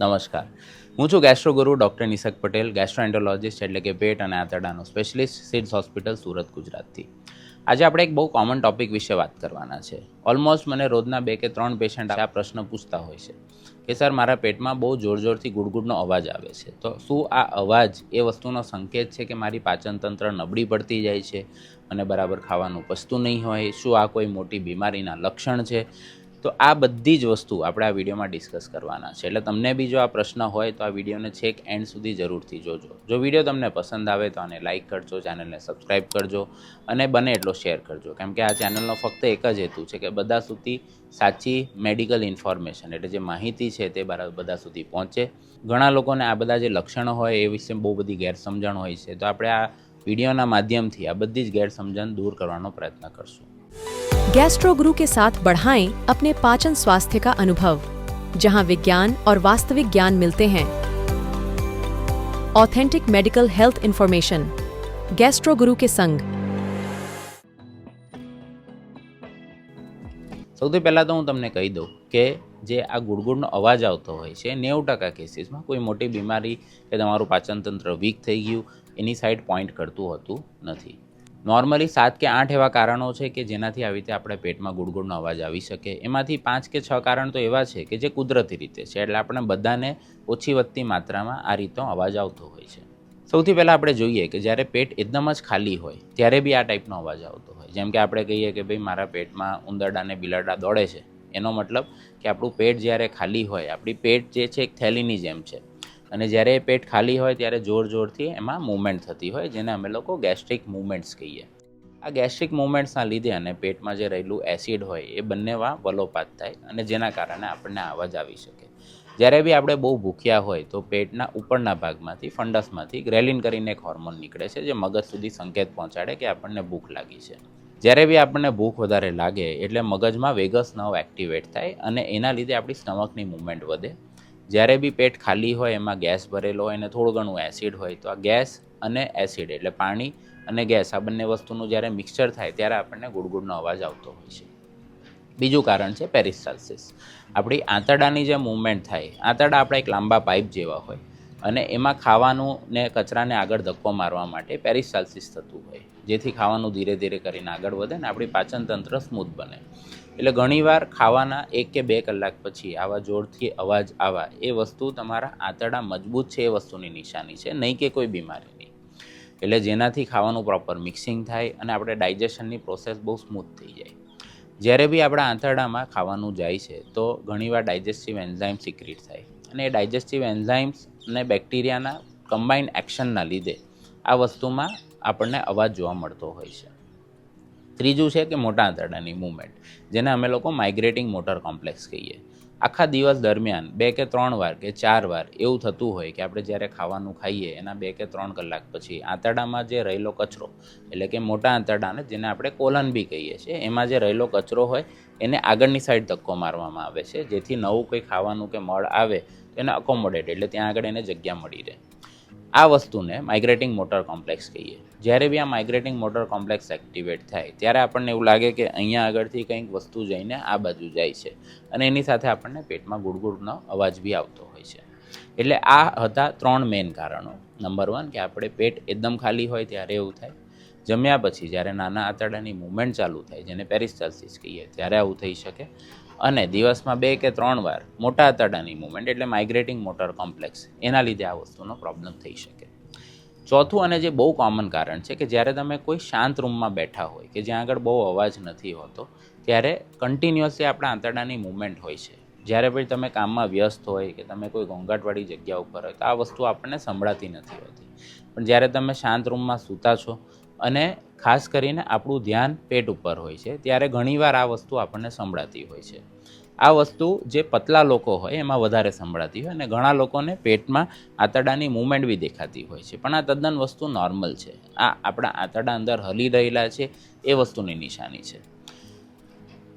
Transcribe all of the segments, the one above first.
નમસ્કાર. હું છું ગેસ્ટ્રોગુરુ ડૉક્ટર નિશક પટેલ ગેસ્ટ્રોએન્ટોલોજિસ્ટ એટલે કે પેટ અને આંતરડાનો સ્પેશિલિસ્ટ સિડ્સ હોસ્પિટલ સુરત, ગુજરાતથી. આજે આપણે એક બહુ કોમન ટોપિક વિશે વાત કરવાના છે. ઓલમોસ્ટ મને રોજના બે કે ત્રણ પેશન્ટ આ પ્રશ્ન પૂછતા હોય છે કે, સર, મારા પેટમાં બહુ જોર જોરથી ગુડગુડનો અવાજ આવે છે. તો શું આ અવાજ એ વસ્તુનો સંકેત છે કે મારી પાચન તંત્ર નબળી પડતી જાય છે અને બરાબર ખાવાનું પચતું નહીં હોય? શું આ કોઈ મોટી બીમારીના લક્ષણ છે? તો આ બધી જ વસ્તુ આપણે આ વિડીયોમાં ડિસ્કસ કરવાના છે. એટલે તમને બી જો આ પ્રશ્ન હોય તો આ વિડીયોને છેક એન્ડ સુધી જરૂરથી જોજો. જો વીડિયો તમને પસંદ આવે તો આને લાઇક કરજો, ચેનલને સબસ્ક્રાઇબ કરજો અને બને એટલો શેર કરજો. કેમ કે આ ચેનલનો ફક્ત એક જ હેતુ છે કે બધા સુધી સાચી મેડિકલ ઇન્ફોર્મેશન એટલે જે માહિતી છે તે બધા સુધી પહોંચે. ઘણા લોકોને આ બધા જે લક્ષણો હોય એ વિશે બહુ બધી ગેરસમજણ હોય છે. તો આપણે આ વિડીયોના માધ્યમથી આ બધી જ ગેરસમજણ દૂર કરવાનો પ્રયત્ન કરશું. गैस्ट्रो गुरु के साथ बढ़ाएं अपने पाचन स्वास्थ्य का अनुभव जहां विज्ञान और वास्तविक ज्ञान मिलते हैं authentic medical health information gastro Guru के संग સૌથી પહેલાં તો હું તમને કહી દઉં કે જે આ ગુડગુડનો અવાજ આવતો હોય છે નેવું ટકા કેસીસમાં કોઈ મોટી બીમારી કે તમારું પાચન તંત્ર વીક થઈ ગયું એની સાઈડ પોઈન્ટ કરતું હોતું નથી નોર્મલી સાત કે આઠ એવા કારણો છે કે જેનાથી આવી રીતે આપણે પેટમાં ગુડગુડનો અવાજ આવી શકે. એમાંથી પાંચ કે છ કારણ તો એવા છે કે જે કુદરતી રીતે છે. એટલે આપણે બધાને ઓછી વધતી માત્રામાં આ રીતનો અવાજ આવતો હોય છે. સૌથી પહેલાં આપણે જોઈએ કે જ્યારે પેટ એકદમ જ ખાલી હોય, ત્યારે બી આ ટાઈપનો અવાજ આવતો હોય. જેમ કે આપણે કહીએ કે ભાઈ, મારા પેટમાં ઉંદરડા અને બિલાડા દોડે છે. એનો મતલબ કે આપણું પેટ જ્યારે ખાલી હોય, આપણી પેટ જે છે એક થેલીની જેમ છે. અને જ્યારે એ પેટ ખાલી હોય ત્યારે જોર જોરથી એમાં મૂવમેન્ટ થતી હોય, જેને અમે લોકો ગેસ્ટ્રિક મૂવમેન્ટ્સ કહીએ. આ ગેસ્ટ્રિક મૂવમેન્ટ્સના લીધે અને પેટમાં જે રહેલું એસિડ હોય એ બંનેમાં વલોપાત થાય અને જેના કારણે આપણને અવાજ આવી શકે. જ્યારે બી આપણે બહુ ભૂખ્યા હોય તો પેટના ઉપરના ભાગમાંથી, ફંડસમાંથી ગ્રેલિન કરીને એક હોર્મોન નીકળે છે, જે મગજ સુધી સંકેત પહોંચાડે કે આપણને ભૂખ લાગી છે. જ્યારે બી આપણને ભૂખ વધારે લાગે એટલે મગજમાં વેગસ નવ એક્ટિવેટ થાય અને એના લીધે આપણી સ્ટમકની મૂવમેન્ટ વધે જ્યારે બી પેટ ખાલી હોય, એમાં ગેસ ભરેલો હોય અને થોડું ઘણું એસિડ હોય, તો આ ગેસ અને એસિડ, એટલે પાણી અને ગેસ, આ બંને વસ્તુનું જ્યારે મિક્સચર થાય, ત્યારે આપણને ગુડગુડનો અવાજ આવતો હોય છે. બીજું કારણ છે પેરિસ્ટાલ્સિસ આપણી આંતરડાની જે મૂવમેન્ટ થાય, આંતરડા આપણા એક લાંબા પાઇપ જેવા હોય અને એમાં ખાવાનું ને કચરાને આગળ ધક્કો મારવા માટે પેરિસ્ટાલ્સિસ થતું હોય, જેથી ખાવાનું ધીરે ધીરે કરીને આગળ વધે ને આપણી પાચન તંત્ર સ્મૂથ બને. એટલે ઘણીવાર ખાવાના એક કે બે કલાક પછી આવા જોરથી અવાજ આવા, એ વસ્તુ તમારા આંતરડા મજબૂત છે એ વસ્તુની નિશાની છે, નહીં કે કોઈ બીમારીની. એટલે જેનાથી ખાવાનું પ્રોપર મિક્સિંગ થાય અને આપણે ડાયજેશનની પ્રોસેસ બહુ સ્મૂથ થઈ જાય. જ્યારે બી આપણા આંતરડામાં ખાવાનું જાય છે, તો ઘણીવાર ડાયજેસ્ટિવ એન્ઝાઇમ સિક્રિટ થાય. અને એ ડાયજેસ્ટિવ એન્ઝાઇમ્સ અને બેક્ટેરિયાના કમ્બાઇન્ડ એક્શનના લીધે આ વસ્તુમાં આપણને અવાજ જોવા મળતો હોય છે. ત્રીજું છે કે મોટા આંતરડાની મૂવમેન્ટ જેને અમે લોકો માઇગ્રેટિંગ મોટર કોમ્પ્લેક્સ કહીએ. આખા દિવસ દરમિયાન બે કે ત્રણ વાર કે ચાર વાર એવું થતું હોય કે આપણે જ્યારે ખાવાનું ખાઈએ, એના બે કે ત્રણ કલાક પછી આંતરડામાં જે રહેલો કચરો, એટલે કે મોટા આંતરડાને જેને આપણે કોલન બી કહીએ છીએ, એમાં જે રહેલો કચરો હોય, એને આગળની સાઈડ ધક્કો મારવામાં આવે છે. જેથી નવું કંઈ ખાવાનું કે મળ આવે, તો એને અકોમોડેટ એટલે ત્યાં આગળ એને જગ્યા મળી રહે. આ વસ્તુને માઇગ્રેટિંગ મોટર કોમ્પ્લેક્સ કહીએ. જ્યારે બી આ માઇગ્રેટિંગ મોટર કોમ્પ્લેક્સ એક્ટિવેટ થાય, ત્યારે આપણને એવું લાગે કે અહીંયા આગળથી કંઈક વસ્તુ જઈને આ બાજુ જાય છે. અને એની સાથે આપણને પેટમાં ગુડગુડનો અવાજ બી આવતો હોય છે. એટલે આ હતા ત્રણ મેઇન કારણો. નંબર વન કે આપણે પેટ એકદમ ખાલી હોય ત્યારે એવું થાય. જમ્યા પછી જ્યારે નાના આંતરડાની મૂવમેન્ટ ચાલુ થાય, જેને પેરિસ્ટાલ્સિસ કહીએ, ત્યારે આવું થઈ શકે. અને દિવસમાં બે કે ત્રણ વાર મોટા આંતરડાની મૂવમેન્ટ એટલે માઇગ્રેટિંગ મોટર કોમ્પ્લેક્સ એના લીધે આ વસ્તુનો પ્રોબ્લેમ થઈ શકે. ચોથું અને જે બહુ કોમન કારણ છે કે જ્યારે તમે કોઈ શાંત રૂમમાં બેઠા હોય કે જ્યાં આગળ બહુ અવાજ નથી હોતો, ત્યારે કન્ટિન્યુઅસલી આપણા આંતરડાની મૂવમેન્ટ હોય છે. જ્યારે પછી તમે કામમાં વ્યસ્ત હોય કે તમે કોઈ ઘોંઘાટવાળી જગ્યા ઉપર હોય, તો આ વસ્તુ આપણને સંભળાતી નથી હોતી. પણ જ્યારે તમે શાંત રૂમમાં સૂતા છો અને ખાસ કરીને આપણું ધ્યાન પેટ ઉપર હોય છે, ત્યારે ઘણીવાર આ વસ્તુ આપણને સંભળાતી હોય છે. આ વસ્તુ જે પતલા લોકો હોય એમાં વધારે સંભળાતી હોય અને ઘણા લોકોને પેટમાં આંતરડાની મૂવમેન્ટ બી દેખાતી હોય છે. પણ આ તદ્દન વસ્તુ નોર્મલ છે. આ આપણા આંતરડા અંદર હલી રહેલા છે, એ વસ્તુની નિશાની છે.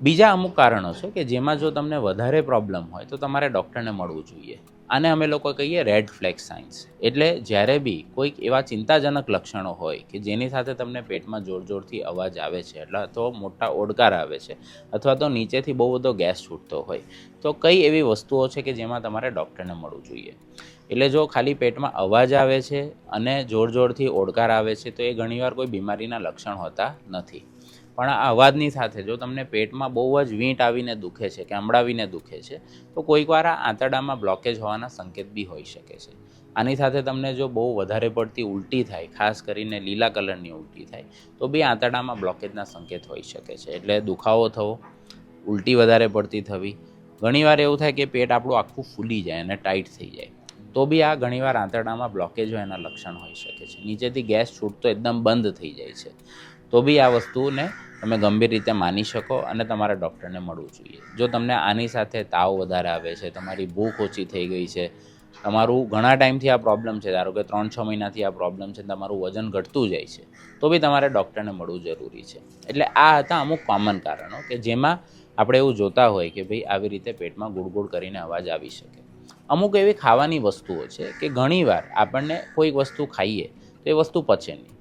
બીજા અમુક કારણો છે કે જેમાં જો તમને વધારે પ્રોબ્લેમ હોય તો તમારે ડૉક્ટરને મળવું જોઈએ. આને અમે લોકો કહીએ રેડ ફ્લેગ સાઇન્સ એટલે જ્યારે બી કોઈક એવા ચિંતાજનક લક્ષણો હોય કે જેની સાથે તમને પેટમાં જોર જોરથી અવાજ આવે છે એટલે તો મોટા ઓડકાર આવે છે અથવા તો નીચેથી બહુ બધો ગેસ છૂટતો હોય, તો કઈ એવી વસ્તુઓ છે કે જેમાં તમારે ડૉક્ટરને મળવું જોઈએ? એટલે જો ખાલી પેટમાં અવાજ આવે છે અને જોર જોરથી ઓડકાર આવે છે તો એ ઘણીવાર કોઈ બીમારીના લક્ષણ હોતા નથી. પણ આ અવાજની સાથે જો તમને પેટમાં બહુ જ વીંટ આવીને દુખે છે કે અમડાવીને દુખે છે, તો કોઈક વાર આ આંતરડામાં બ્લોકેજ હોવાના સંકેત બી હોઈ શકે છે. આની સાથે તમને જો બહુ વધારે પડતી ઉલટી થાય, ખાસ કરીને લીલા કલરની ઉલટી થાય, તો બી આંતરડામાં બ્લોકેજના સંકેત હોઈ શકે છે. એટલે દુખાવો થવો, ઉલટી વધારે પડતી થવી, ઘણીવાર એવું થાય કે પેટ આપણું આખું ફૂલી જાય અને ટાઈટ થઈ જાય, તો બી આ ઘણીવાર આંતરડામાં બ્લોકેજ હોય એના લક્ષણ હોઈ શકે છે. નીચેથી ગેસ છૂટતો એકદમ બંધ થઈ જાય છે. તો બી આ વસ્તુને તમે ગંભીર રીતે માની શકો અને તમારા ડૉક્ટરને મળવું જોઈએ. જો તમને આની સાથે તાવ વધારે આવે છે, તમારી ભૂખ ઓછી થઈ ગઈ છે, તમારું ઘણા ટાઈમથી આ પ્રોબ્લેમ છે, ધારો કે ત્રણ છ મહિનાથી આ પ્રોબ્લેમ છે, તમારું વજન ઘટતું જાય છે, તો બી તમારે ડૉક્ટરને મળવું જરૂરી છે. એટલે આ હતા અમુક કોમન કારણો કે જેમાં આપણે એવું જોતા હોય કે ભાઈ આવી રીતે પેટમાં ગુડગુડ કરીને અવાજ આવી શકે. અમુક એવી ખાવાની વસ્તુઓ છે કે ઘણીવાર આપણને કોઈક વસ્તુ ખાઈએ તો એ વસ્તુ પચે નહીં.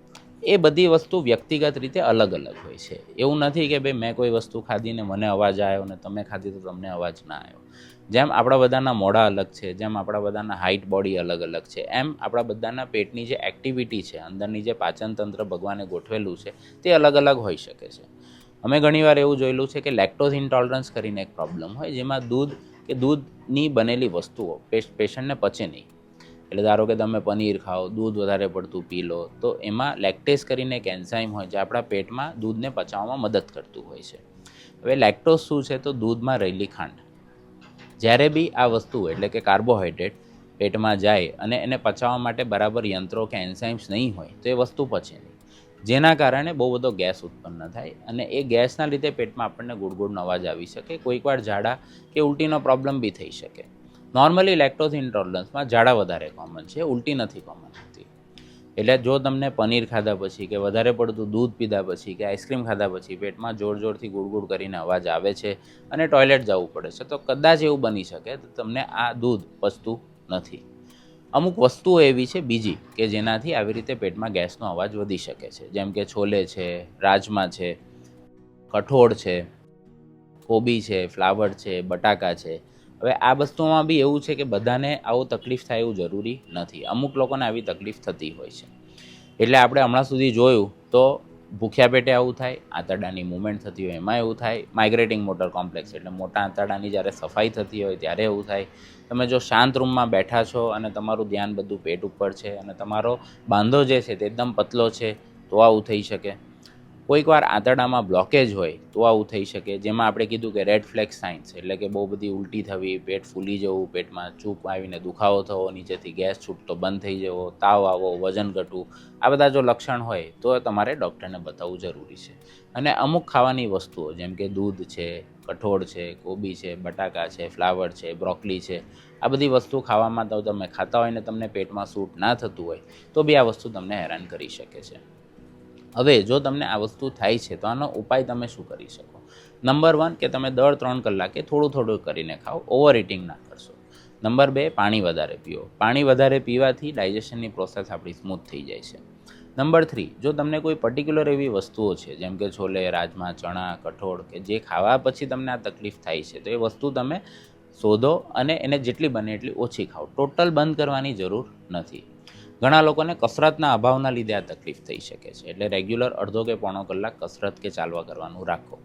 એ બધી વસ્તુ વ્યક્તિગત રીતે અલગ અલગ હોય છે. એવું નથી કે ભાઈ મેં કોઈ વસ્તુ ખાધીને મને અવાજ આવ્યો ને તમે ખાધી તો તમને અવાજ ના આવ્યો જેમ આપણા બધાના મોઢા અલગ છે, જેમ આપણા બધાના હાઇટ બોડી અલગ અલગ છે, એમ આપણા બધાના પેટની જે એક્ટિવિટી છે, અંદરની જે પાચનતંત્ર ભગવાને ગોઠવેલું છે, તે અલગ અલગ હોઈ શકે છે. અમે ઘણીવાર એવું જોયેલું છે કે લેક્ટોઝ ઇન્ટોલરન્સ કરીને એક પ્રોબ્લેમ હોય, જેમાં દૂધ, કે દૂધની બનેલી વસ્તુઓ પેશન્ટને પચે નહીં. એટલે ધારો કે તમે પનીર ખાઓ, દૂધ વધારે પડતું પી લો, તો એમાં લેક્ટેસ કરીને એક એન્ઝાઇમ હોય જે આપણા પેટમાં દૂધને પચાવવામાં મદદ કરતું હોય છે. હવે લેક્ટોસ શું છે? તો દૂધમાં રહેલી ખાંડ. જ્યારે બી આ વસ્તુ એટલે કે કાર્બોહાઈડ્રેટ પેટમાં જાય અને એને પચાવવા માટે બરાબર યંત્રો કે એન્ઝાઇમ્સ નહીં હોય, તો એ વસ્તુ પચે જેના કારણે બહુ બધો ગેસ ઉત્પન્ન થાય અને એ ગેસના લીધે પેટમાં આપણને ગુડગુડનો અવાજ આવી શકે. કોઈકવાર ઝાડા કે ઉલટીનો પ્રોબ્લેમ બી થઈ શકે. નોર્મલી લેક્ટોઝ ઇન્ટોલરન્સમાં ઝાડા વધારે કોમન છે, ઉલટી નથી કોમન હોતી. એટલે જો તમને પનીર ખાધા પછી કે વધારે પડતું દૂધ પીધા પછી કે આઈસ્ક્રીમ ખાધા પછી પેટમાં જોર જોરથી ગુડગુડ કરીને અવાજ આવે છે અને ટોયલેટ જવું પડે છે, તો કદાચ એવું બની શકે તો તમને આ દૂધ પચતું નથી. અમુક વસ્તુઓ એવી છે બીજી કે જેનાથી આવી રીતે પેટમાં ગેસનો અવાજ વધી શકે છે. જેમ કે છોલે છે, રાજમા છે, કઠોળ છે, કોબી છે, ફ્લાવર છે, બટાકા છે હવે આ વસ્તુમાં બી એવું છે કે બધાને આવું તકલીફ થાય એવું જરૂરી નથી. અમુક લોકોને આવી તકલીફ થતી હોય છે. એટલે આપણે હમણાં સુધી જોયું તો ભૂખ્યા પેટે આવું થાય, આંતરડાની મૂવમેન્ટ થતી હોય એમાં એવું થાય માઇગ્રેટિંગ મોટર કોમ્પ્લેક્સ એટલે મોટા આંતરડાની જ્યારે સફાઈ થતી હોય ત્યારે એવું થાય. તમે જો શાંત રૂમમાં બેઠા છો અને તમારું ધ્યાન બધું પેટ ઉપર છે અને તમારો બાંધો જે છે તે એકદમ પતલો છે, તો આવું થઈ શકે. કોઈક વાર આંતરડામાં બ્લોકેજ હોય તો આવું થઈ શકે. જેમાં આપણે કીધું કે રેડ ફ્લેગ સાઇન્સ એટલે કે બહુ બધી ઉલટી થવી, પેટ ફૂલી જવું, પેટમાં ચૂપ આવીને દુખાવો થવો, નીચેથી ગેસ છૂટતો, બંધ થઈ જવો, તાવ આવો વજન ઘટવું, આ બધા જો લક્ષણ હોય તો તમારે ડૉક્ટરને બતાવવું જરૂરી છે. અને અમુક ખાવાની વસ્તુઓ, જેમ કે દૂધ છે, કઠોળ છે, કોબી છે, બટાકા છે, ફ્લાવર છે બ્રોકલી છે, આ બધી વસ્તુ ખાવામાં તો તમે ખાતા હોય ને તમને પેટમાં સૂટ ના થતું હોય, તો બી આ વસ્તુ તમને હેરાન કરી શકે છે. હવે જો તમને આ વસ્તુ થાય છે, તો આનો ઉપાય તમે શું કરી શકો? નંબર વન કે તમે દર ત્રણ કલાકે થોડું થોડું કરીને ખાઓ ઓવર ઇટિંગ ના કરશો. નંબર બે, પાણી વધારે પીઓ. પાણી વધારે પીવાથી ડાયજેશનની પ્રોસેસ આપણી સ્મૂથ થઈ જાય છે. નંબર થ્રી જો તમને કોઈ પર્ટિક્યુલર એવી વસ્તુઓ છે, જેમ કે છોલે, રાજમા, ચણા, કઠોળ કે જે ખાવા પછી તમને આ તકલીફ થાય છે, તો એ વસ્તુ તમે શોધો અને એને જેટલી બને એટલી ઓછી ખાઓ. ટોટલ બંધ કરવાની જરૂર નથી. ઘણા લોકોને કસરતના અભાવના લીધે આ તકલીફ થઈ શકે છે. એટલે રેગ્યુલર અડધો કે પોણો કલાક કસરત કે ચાલવા કરવાનું રાખો.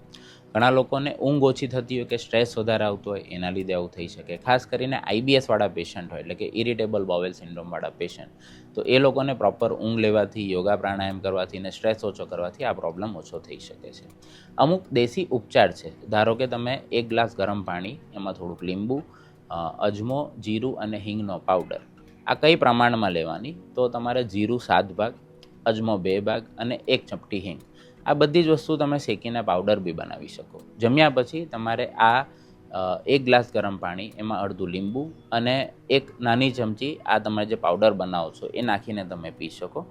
ઘણા લોકોને ઊંઘ ઓછી થતી હોય કે સ્ટ્રેસ વધારે આવતો હોય, એના લીધે આવું થઈ શકે. ખાસ કરીને આઈબીએસવાળા પેશન્ટ હોય, એટલે કે ઇરિટેબલ બોવેલ સિન્ડ્રોમવાળા પેશન્ટ તો એ લોકોને પ્રોપર ઊંઘ લેવાથી, યોગા પ્રાણાયામ કરવાથી અને સ્ટ્રેસ ઓછો કરવાથી આ પ્રોબ્લેમ ઓછો થઈ શકે છે. અમુક દેશી ઉપચાર છે. ધારો કે તમે એક ગ્લાસ ગરમ પાણી, એમાં થોડુંક લીંબુ અજમો, જીરું અને હિંગનો પાવડર આ કઈ પ્રમાણમાં લેવાની? તો તમારે જીરું સાત ભાગ, અજમો બે ભાગ અને એક ચપટી હિંગ. આ બધી જ વસ્તુ તમે શેકીને પાવડર બી બનાવી શકો. જમ્યા પછી તમારે આ એક ગ્લાસ ગરમ પાણી, એમાં અડધું લીંબુ અને એક નાની ચમચી આ તમે જે પાવડર બનાવો છો એ નાખીને તમે પી શકો.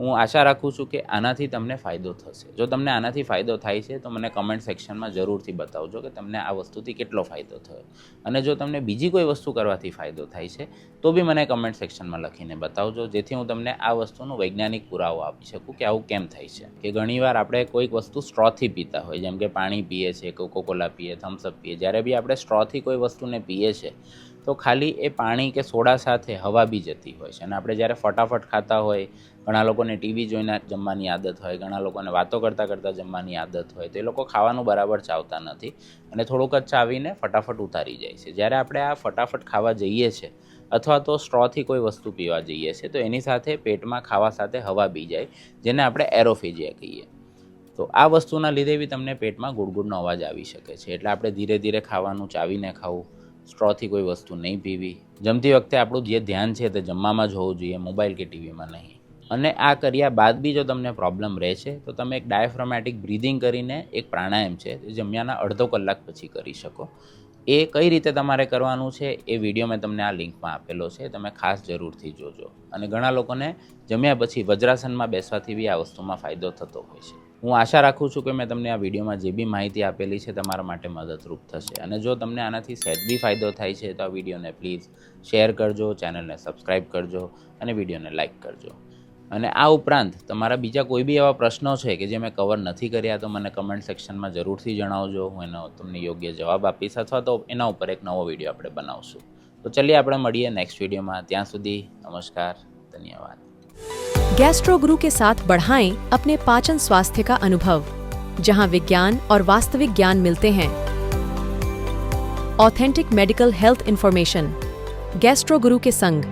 હું આશા રાખું છું કે આનાથી તમને ફાયદો થશે. જો તમને આનાથી ફાયદો થાય છે, તો મને કમેન્ટ સેક્શનમાં જરૂરથી બતાવજો કે તમને આ વસ્તુથી કેટલો ફાયદો થયો. અને જો તમને બીજી કોઈ વસ્તુ કરવાથી ફાયદો થાય છે, તો બી મને કમેન્ટ સેક્શનમાં લખીને બતાવજો. જેથી હું તમને આ વસ્તુનો વૈજ્ઞાનિક પુરાવો આપી શકું કે આવું કેમ થાય છે. કે ઘણીવાર આપણે કોઈક વસ્તુ સ્ટ્રોથી પીતા હોય, જેમ કે પાણી પીએ છીએ કોકોકોલા પીએ થમ્સઅપ પીએ, જ્યારે બી આપણે સ્ટ્રોથી કોઈ વસ્તુને પીએ છીએ તો ખાલી એ પાણી કે સોડા સાથે હવા બી જતી હોય છે. અને આપણે જ્યારે ફટાફટ ખાતા હોય ઘણા લોકોને ટીવી જોઈને જમવાની આદત હોય, ઘણા લોકોને વાતો કરતાં કરતાં જમવાની આદત હોય, તો એ લોકો ખાવાનું બરાબર ચાવતા નથી. અને થોડુંક જ ચાવીને ફટાફટ ઉતારી જાય છે. જ્યારે આપણે આ ફટાફટ ખાવા જઈએ છીએ અથવા તો સ્ટ્રોથી કોઈ વસ્તુ પીવા જઈએ છીએ તો એની સાથે પેટમાં ખાવા સાથે હવા બી જાય, જેને આપણે એરોફેજિયા કહીએ. તો આ વસ્તુના લીધે બી તમને પેટમાં ગુડગુડનો અવાજ આવી શકે છે. એટલે આપણે ધીરે ધીરે ખાવાનું ચાવીને ખાવું, સ્ટ્રોથી કોઈ વસ્તુ નહીં પીવી. જમતી વખતે આપણું જે ધ્યાન છે તે જમવામાં જ હોવું જોઈએ, મોબાઈલ કે ટીવીમાં નહીં. અને આ કર્યા બાદ બી જો તમને પ્રોબ્લેમ રહે છે, તો તમે એક ડાયફ્રોમેટિક બ્રિધિંગ કરીને એક પ્રાણાયામ છે જમ્યાના અડધો કલાક પછી કરી શકો. એ કઈ રીતે તમારે કરવાનું છે, એ વીડિયો મેં તમને આ લિંકમાં આપેલો છે, તમે ખાસ જરૂરથી જોજો. અને ઘણા લોકોને જમ્યા પછી વજ્રાસનમાં બેસવાથી બી આ વસ્તુમાં ફાયદો થતો હોય છે. હું આશા રાખું છું કે મેં તમને આ વિડીયોમાં જે બી માહિતી આપેલી છે, તમારા માટે મદદરૂપ થશે. અને જો તમને આનાથી સહેજ બી ફાયદો થાય છે, તો આ વિડીયોને પ્લીઝ શેર કરજો, ચેનલને સબસ્ક્રાઈબ કરજો અને વિડીયોને લાઇક કરજો. અને આ ઉપરાંત તમારા બીજા કોઈ બી એવા પ્રશ્નો છે કે જે મેં કવર નથી કર્યા તો મને કમેન્ટ સેક્શનમાં જરૂરથી જણાવજો હું એનો તમને યોગ્ય જવાબ આપીશ અથવા તો એના ઉપર એક નવો વિડીયો આપણે બનાવશું તો ચલીએ આપણે મળીએ નેક્સ્ટ વિડીયોમાં ત્યાં સુધી નમસ્કાર ધન્યવાદ गैस्ट्रो गुरु के साथ बढ़ाएं अपने पाचन स्वास्थ्य का अनुभव जहां विज्ञान और वास्तविक ज्ञान मिलते हैं authentic medical health information gastro Guru के संग